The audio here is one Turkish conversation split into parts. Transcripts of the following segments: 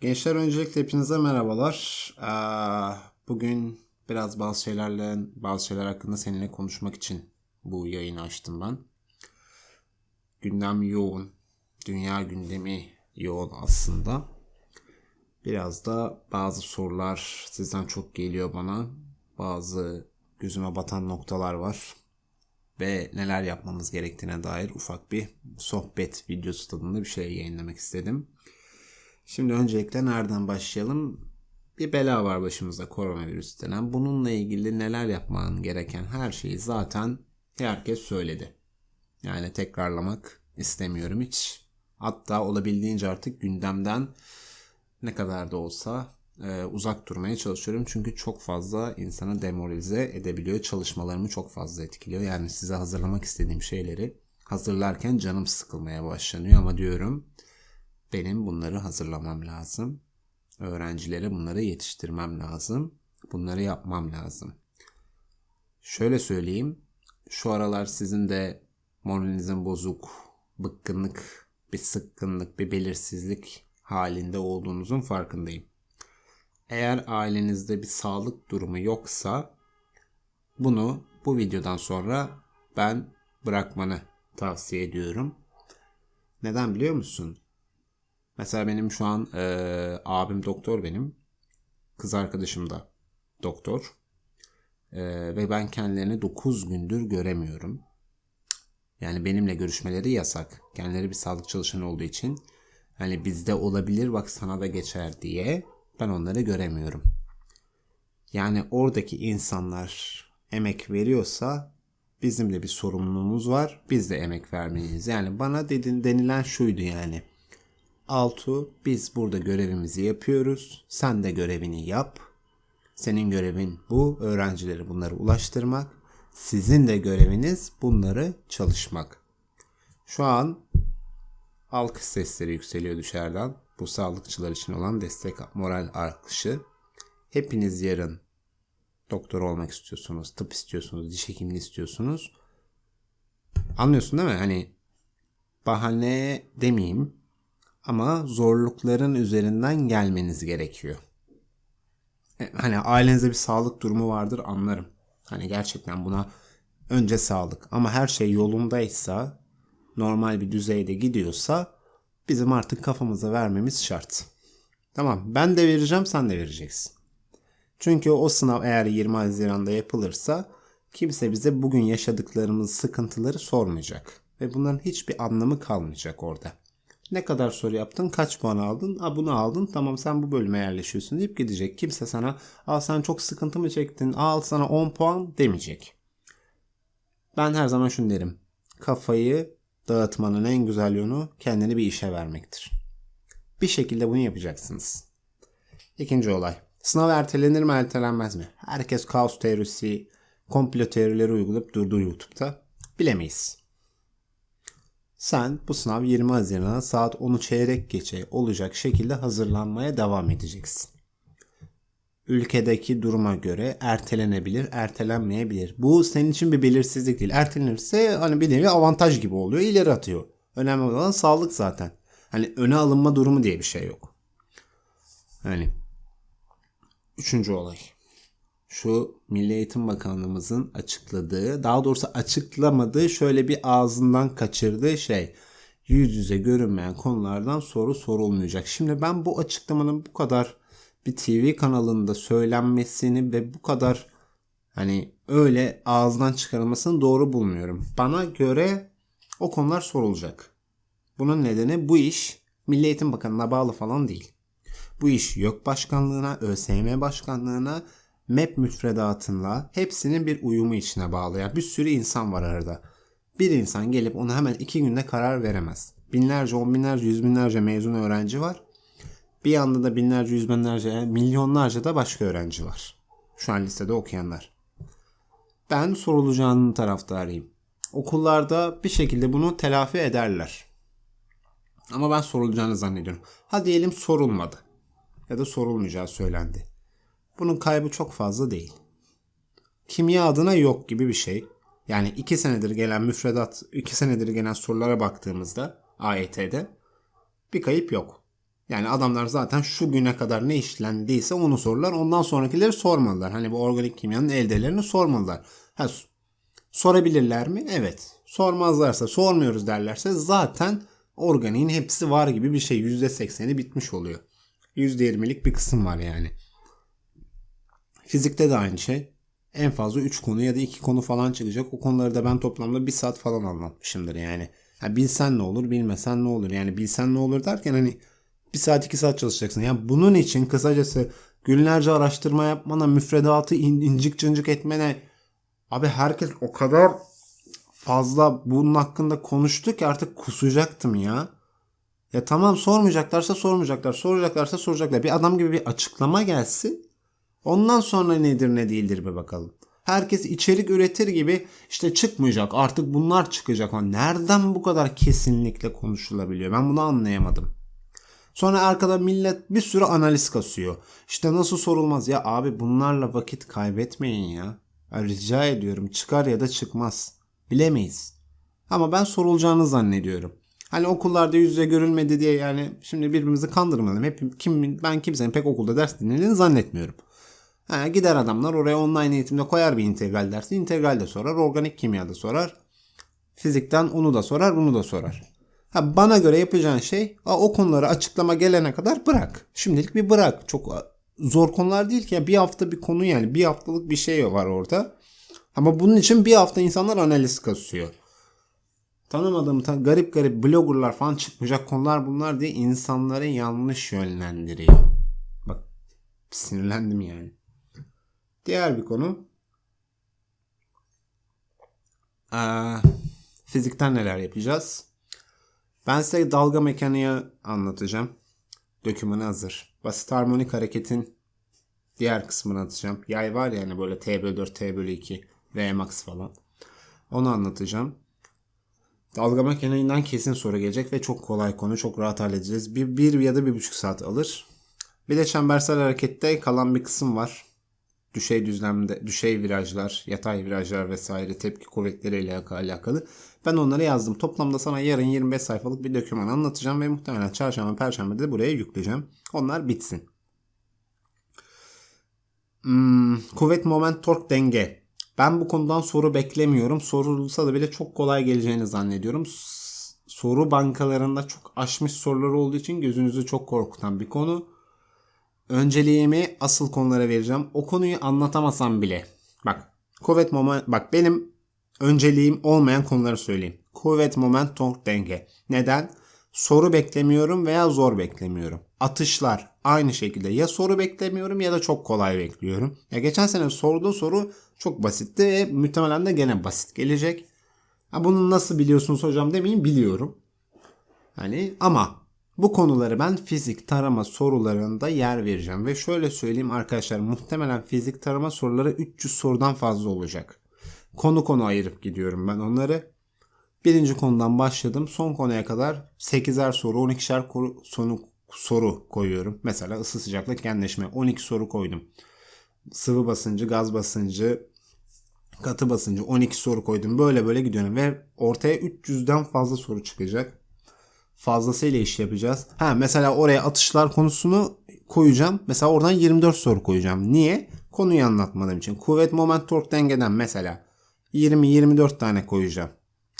Gençler öncelikle hepinize merhabalar. Ee, Bugün biraz bazı şeylerle, bazı şeyler hakkında seninle konuşmak için bu yayını açtım ben. Gündem yoğun. Dünya gündemi yoğun aslında. Biraz da bazı sorular sizden çok geliyor bana. Bazı gözüme batan noktalar var. Ve neler yapmamız gerektiğine dair ufak bir sohbet videosu tadında bir şey yayınlamak istedim. Şimdi öncelikle nereden başlayalım? Bir bela var başımızda koronavirüs denen. Bununla ilgili neler yapman gereken her şeyi zaten herkes söyledi. Yani tekrarlamak istemiyorum hiç. Hatta olabildiğince artık gündemden ne kadar da olsa e, uzak durmaya çalışıyorum. Çünkü çok fazla insanı demoralize edebiliyor. Çalışmalarımı çok fazla etkiliyor. Yani size hazırlamak istediğim şeyleri hazırlarken canım sıkılmaya başlanıyor. Ama diyorum benim bunları hazırlamam lazım. Öğrencilere bunları yetiştirmem lazım. Bunları yapmam lazım. Şöyle söyleyeyim. Şu aralar sizin de moralinizin bozuk, bıkkınlık, bir sıkkınlık, bir belirsizlik halinde olduğunuzun farkındayım. Eğer ailenizde bir sağlık durumu yoksa bunu bu videodan sonra ben bırakmanı tavsiye ediyorum. Neden biliyor musun? Mesela benim şu an e, abim doktor benim. Kız arkadaşım da doktor. E, ve ben kendilerini 9 gündür göremiyorum. Yani benimle görüşmeleri yasak. Kendileri bir sağlık çalışanı olduğu için. Hani bizde olabilir bak sana da geçer diye ben onları göremiyorum. Yani oradaki insanlar emek veriyorsa bizim de bir sorumluluğumuz var. Biz de emek vermeliyiz. Yani bana dedin denilen şuydu yani. Altu biz burada görevimizi yapıyoruz. Sen de görevini yap. Senin görevin bu. Öğrencileri bunları ulaştırmak. Sizin de göreviniz bunları çalışmak. Şu an alkış sesleri yükseliyor dışarıdan. Bu sağlıkçılar için olan destek moral alkışı. Hepiniz yarın doktor olmak istiyorsunuz, tıp istiyorsunuz, diş hekimliği istiyorsunuz. Anlıyorsun değil mi? Hani bahane demeyeyim ama zorlukların üzerinden gelmeniz gerekiyor. E, hani ailenizde bir sağlık durumu vardır anlarım. Hani gerçekten buna önce sağlık ama her şey yolundaysa normal bir düzeyde gidiyorsa bizim artık kafamıza vermemiz şart. Tamam ben de vereceğim sen de vereceksin. Çünkü o sınav eğer 20 Haziran'da yapılırsa kimse bize bugün yaşadıklarımız sıkıntıları sormayacak. Ve bunların hiçbir anlamı kalmayacak orada. Ne kadar soru yaptın? Kaç puan aldın? A bunu aldın. Tamam sen bu bölüme yerleşiyorsun deyip gidecek. Kimse sana al sen çok sıkıntı mı çektin? Al sana 10 puan demeyecek. Ben her zaman şunu derim. Kafayı dağıtmanın en güzel yolu kendini bir işe vermektir. Bir şekilde bunu yapacaksınız. İkinci olay. Sınav ertelenir mi ertelenmez mi? Herkes kaos teorisi, komplo teorileri uygulayıp durdu YouTube'da. Bilemeyiz. Sen bu sınav 20 Haziran'a saat 10'u çeyrek geçe olacak şekilde hazırlanmaya devam edeceksin. Ülkedeki duruma göre ertelenebilir, ertelenmeyebilir. Bu senin için bir belirsizlik değil. Ertelenirse hani bir nevi avantaj gibi oluyor, ileri atıyor. Önemli olan sağlık zaten. Hani öne alınma durumu diye bir şey yok. Hani üçüncü olay şu Milli Eğitim Bakanlığımızın açıkladığı, daha doğrusu açıklamadığı şöyle bir ağzından kaçırdığı şey. Yüz yüze görünmeyen konulardan soru sorulmayacak. Şimdi ben bu açıklamanın bu kadar bir TV kanalında söylenmesini ve bu kadar hani öyle ağızdan çıkarılmasını doğru bulmuyorum. Bana göre o konular sorulacak. Bunun nedeni bu iş Milli Eğitim Bakanı'na bağlı falan değil. Bu iş YÖK Başkanlığı'na, ÖSYM Başkanlığı'na map müfredatınla hepsinin bir uyumu içine bağlı. Yani bir sürü insan var arada. Bir insan gelip ona hemen iki günde karar veremez. Binlerce, on binlerce, yüz binlerce mezun öğrenci var. Bir yanda da binlerce, yüz binlerce, milyonlarca da başka öğrenci var. Şu an listede okuyanlar. Ben sorulacağının taraftarıyım. Okullarda bir şekilde bunu telafi ederler. Ama ben sorulacağını zannediyorum. Ha diyelim sorulmadı. Ya da sorulmayacağı söylendi. Bunun kaybı çok fazla değil. Kimya adına yok gibi bir şey. Yani iki senedir gelen müfredat, iki senedir gelen sorulara baktığımızda AYT'de bir kayıp yok. Yani adamlar zaten şu güne kadar ne işlendiyse onu sorurlar. Ondan sonrakileri sormalılar. Hani bu organik kimyanın eldelerini sormalılar. Ha, sorabilirler mi? Evet. Sormazlarsa sormuyoruz derlerse zaten organiğin hepsi var gibi bir şey. %80'i bitmiş oluyor. %20'lik bir kısım var yani. Fizikte de aynı şey. En fazla 3 konu ya da 2 konu falan çıkacak. O konuları da ben toplamda 1 saat falan anlatmışımdır yani. Ha, bilsen ne olur bilmesen ne olur. Yani bilsen ne olur derken hani 1 saat 2 saat çalışacaksın. Yani bunun için kısacası günlerce araştırma yapmana, müfredatı in, incik cıncık etmene abi herkes o kadar fazla bunun hakkında konuştu ki artık kusacaktım ya. Ya tamam sormayacaklarsa sormayacaklar. Soracaklarsa soracaklar. Bir adam gibi bir açıklama gelsin. Ondan sonra nedir ne değildir be bakalım. Herkes içerik üretir gibi işte çıkmayacak artık bunlar çıkacak. Ama nereden bu kadar kesinlikle konuşulabiliyor? Ben bunu anlayamadım. Sonra arkada millet bir sürü analiz kasıyor. İşte nasıl sorulmaz ya abi bunlarla vakit kaybetmeyin ya. ya rica ediyorum çıkar ya da çıkmaz. Bilemeyiz. Ama ben sorulacağını zannediyorum. Hani okullarda yüz yüze görülmedi diye yani şimdi birbirimizi kandırmayalım. Hep kim ben kimsenin pek okulda ders dinlediğini zannetmiyorum. Ha, gider adamlar oraya online eğitimde koyar bir integral dersi. İntegral de sorar, organik kimya da sorar. Fizikten onu da sorar, bunu da sorar. Ha, bana göre yapacağın şey o konuları açıklama gelene kadar bırak. Şimdilik bir bırak. Çok zor konular değil ki. Bir hafta bir konu yani. Bir haftalık bir şey var orada. Ama bunun için bir hafta insanlar analiz kasıyor. Tanımadığım ta garip garip bloggerlar falan çıkmayacak konular bunlar diye insanları yanlış yönlendiriyor. Bak sinirlendim yani. Diğer bir konu. Ee, fizikten neler yapacağız? Ben size dalga mekaniği anlatacağım. Dökümanı hazır. Basit harmonik hareketin diğer kısmını anlatacağım. Yay var ya hani böyle T bölü 4, T bölü 2, Vmax falan. Onu anlatacağım. Dalga mekaniğinden kesin soru gelecek ve çok kolay konu. Çok rahat halledeceğiz. Bir, bir ya da bir buçuk saat alır. Bir de çembersel harekette kalan bir kısım var düşey düzlemde, düşey virajlar, yatay virajlar vesaire tepki kuvvetleriyle alakalı. Ben onları yazdım. Toplamda sana yarın 25 sayfalık bir doküman anlatacağım ve muhtemelen çarşamba, perşembe de buraya yükleyeceğim. Onlar bitsin. Hmm, kuvvet, moment, tork, denge. Ben bu konudan soru beklemiyorum. Sorulsa da bile çok kolay geleceğini zannediyorum. Soru bankalarında çok aşmış sorular olduğu için gözünüzü çok korkutan bir konu önceliğimi asıl konulara vereceğim. O konuyu anlatamasam bile. Bak kuvvet moment bak benim önceliğim olmayan konuları söyleyeyim. Kuvvet moment tork denge. Neden? Soru beklemiyorum veya zor beklemiyorum. Atışlar aynı şekilde ya soru beklemiyorum ya da çok kolay bekliyorum. Ya geçen sene sorduğu soru çok basitti ve muhtemelen de gene basit gelecek. Ha bunu nasıl biliyorsunuz hocam demeyin biliyorum. Hani ama bu konuları ben fizik tarama sorularında yer vereceğim. Ve şöyle söyleyeyim arkadaşlar muhtemelen fizik tarama soruları 300 sorudan fazla olacak. Konu konu ayırıp gidiyorum ben onları. Birinci konudan başladım. Son konuya kadar 8'er soru 12'şer sonu soru koyuyorum. Mesela ısı sıcaklık genleşme 12 soru koydum. Sıvı basıncı, gaz basıncı, katı basıncı 12 soru koydum. Böyle böyle gidiyorum ve ortaya 300'den fazla soru çıkacak fazlasıyla iş yapacağız. Ha mesela oraya atışlar konusunu koyacağım. Mesela oradan 24 soru koyacağım. Niye? Konuyu anlatmadığım için. Kuvvet, moment, tork dengeden mesela 20-24 tane koyacağım.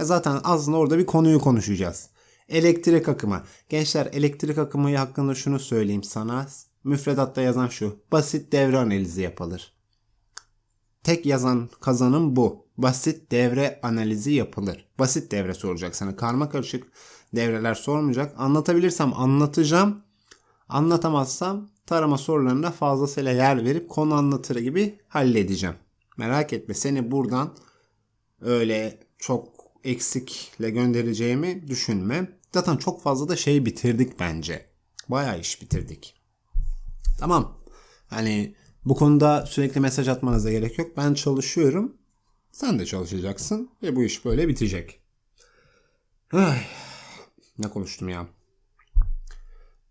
E zaten aslında orada bir konuyu konuşacağız. Elektrik akımı. Gençler elektrik akımı hakkında şunu söyleyeyim sana. Müfredatta yazan şu. Basit devre analizi yapılır. Tek yazan kazanım bu. Basit devre analizi yapılır. Basit devre soracak sana. Karma karışık devreler sormayacak. Anlatabilirsem anlatacağım. Anlatamazsam tarama sorularında fazlasıyla yer verip konu anlatır gibi halledeceğim. Merak etme seni buradan öyle çok eksikle göndereceğimi düşünme. Zaten çok fazla da şey bitirdik bence. Bayağı iş bitirdik. Tamam. Hani bu konuda sürekli mesaj atmanıza gerek yok. Ben çalışıyorum. Sen de çalışacaksın ve bu iş böyle bitecek. Ay. Ne konuştum ya?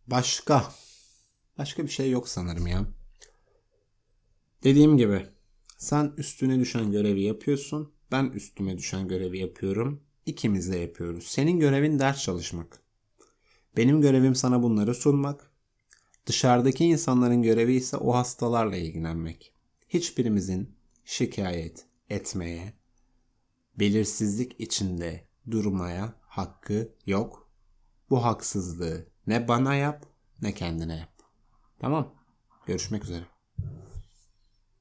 Başka. Başka bir şey yok sanırım ya. Dediğim gibi sen üstüne düşen görevi yapıyorsun. Ben üstüme düşen görevi yapıyorum. İkimiz de yapıyoruz. Senin görevin ders çalışmak. Benim görevim sana bunları sunmak. Dışarıdaki insanların görevi ise o hastalarla ilgilenmek. Hiçbirimizin şikayet etmeye, belirsizlik içinde durmaya hakkı yok. Bu haksızlığı ne bana yap ne kendine yap. Tamam. Görüşmek üzere.